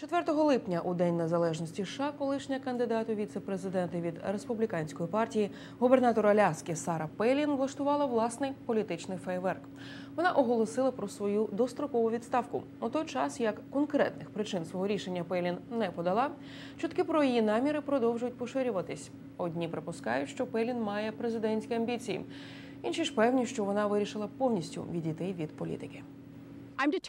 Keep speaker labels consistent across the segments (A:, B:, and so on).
A: 4 липня, у день незалежності США, колишня кандидат у віце-президенти від республіканської партії, губернатор Аляски Сара Пелін влаштувала власний політичний фейверк. Вона оголосила про свою дострокову відставку. У той час як конкретних причин свого рішення Пелін не подала, чутки про її наміри продовжують поширюватись. Одні припускають, що Пелін має президентські амбіції, інші ж певні, що вона вирішила повністю відійти від політики.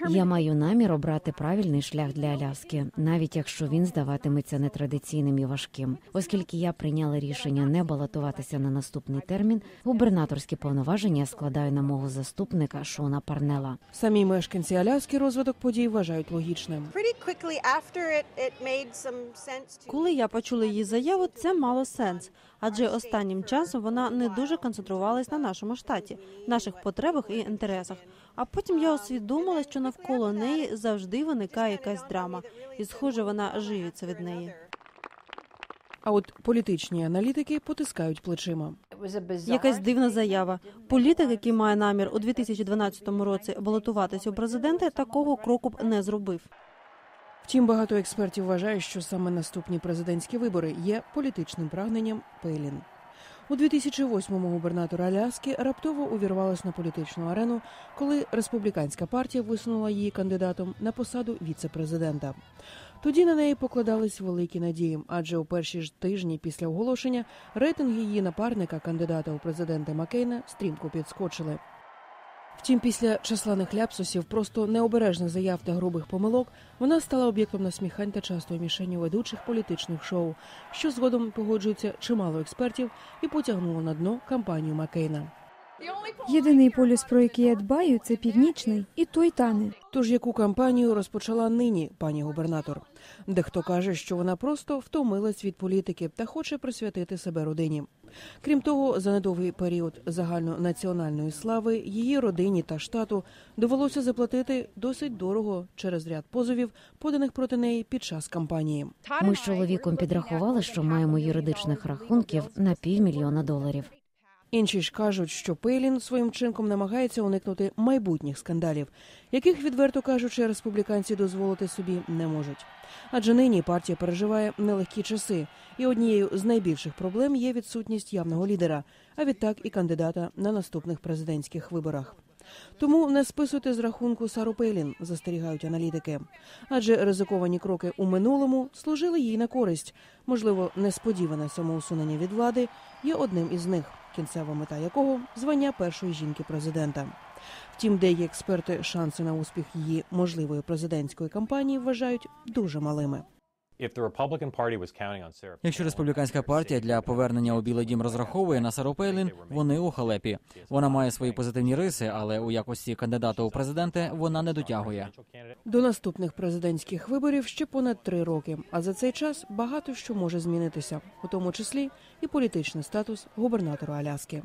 B: Я маю намір обрати правильний шлях для Аляски, навіть якщо він здаватиметься нетрадиційним і важким, оскільки я прийняла рішення не балотуватися на наступний термін. Губернаторські повноваження складаю на мого заступника Шона Парнела.
A: Самі мешканці Аляски розвиток подій вважають логічним.
C: Коли я почула її заяву, це мало сенс, адже останнім часом вона не дуже концентрувалась на нашому штаті, наших потребах і інтересах. А потім я усвідомила, що навколо неї завжди виникає якась драма, і схоже, вона живиться від неї.
A: А от політичні аналітики потискають плечима.
C: Якась дивна заява. Політик, який має намір у 2012 році балотуватися у президенти, такого кроку б не зробив.
A: Втім, багато експертів вважають, що саме наступні президентські вибори є політичним прагненням Пейлін. У 2008-му губернатор Аляски раптово увірвалась на політичну арену, коли республіканська партія висунула її кандидатом на посаду віце-президента. Тоді на неї покладались великі надії, адже у перші ж тижні після оголошення рейтинги її напарника, кандидата у президенти Маккейна, стрімко підскочили. Втім, після численних ляпсусів, просто необережних заяв та грубих помилок, вона стала об'єктом насміхань та частою мішенью ведучих політичних шоу, що згодом погоджується чимало експертів і потягнуло на дно кампанію Маккейна.
D: Єдиний полюс, про який я дбаю, це північний, і той тане.
A: Тож яку кампанію розпочала нині пані губернатор? Дехто каже, що вона просто втомилась від політики та хоче присвятити себе родині. Крім того, за недовгий період загальнонаціональної слави її родині та штату довелося заплатити досить дорого через ряд позовів, поданих проти неї під час кампанії.
B: Ми з чоловіком підрахували, що маємо юридичних рахунків на півмільйона доларів.
A: Інші ж кажуть, що Пейлін своїм чинком намагається уникнути майбутніх скандалів, яких, відверто кажучи, республіканці дозволити собі не можуть. Адже нині партія переживає нелегкі часи, і однією з найбільших проблем є відсутність явного лідера, а відтак і кандидата на наступних президентських виборах. Тому не списуйте з рахунку Сару Пейлін, застерігають аналітики. Адже ризиковані кроки у минулому служили їй на користь. Можливо, несподіване самоусунення від влади є одним із них, кінцева мета якого звання першої жінки президента. Втім, деякі експерти шанси на успіх її можливої президентської кампанії вважають дуже малими.
E: Якщо республіканська партія для повернення у Білий Дім розраховує на Сару Пейлін, вони у халепі. Вона має свої позитивні риси, але у якості кандидата у президенти вона не дотягує.
A: До наступних президентських виборів ще понад три роки. А за цей час багато що може змінитися, у тому числі і політичний статус губернатора Аляски.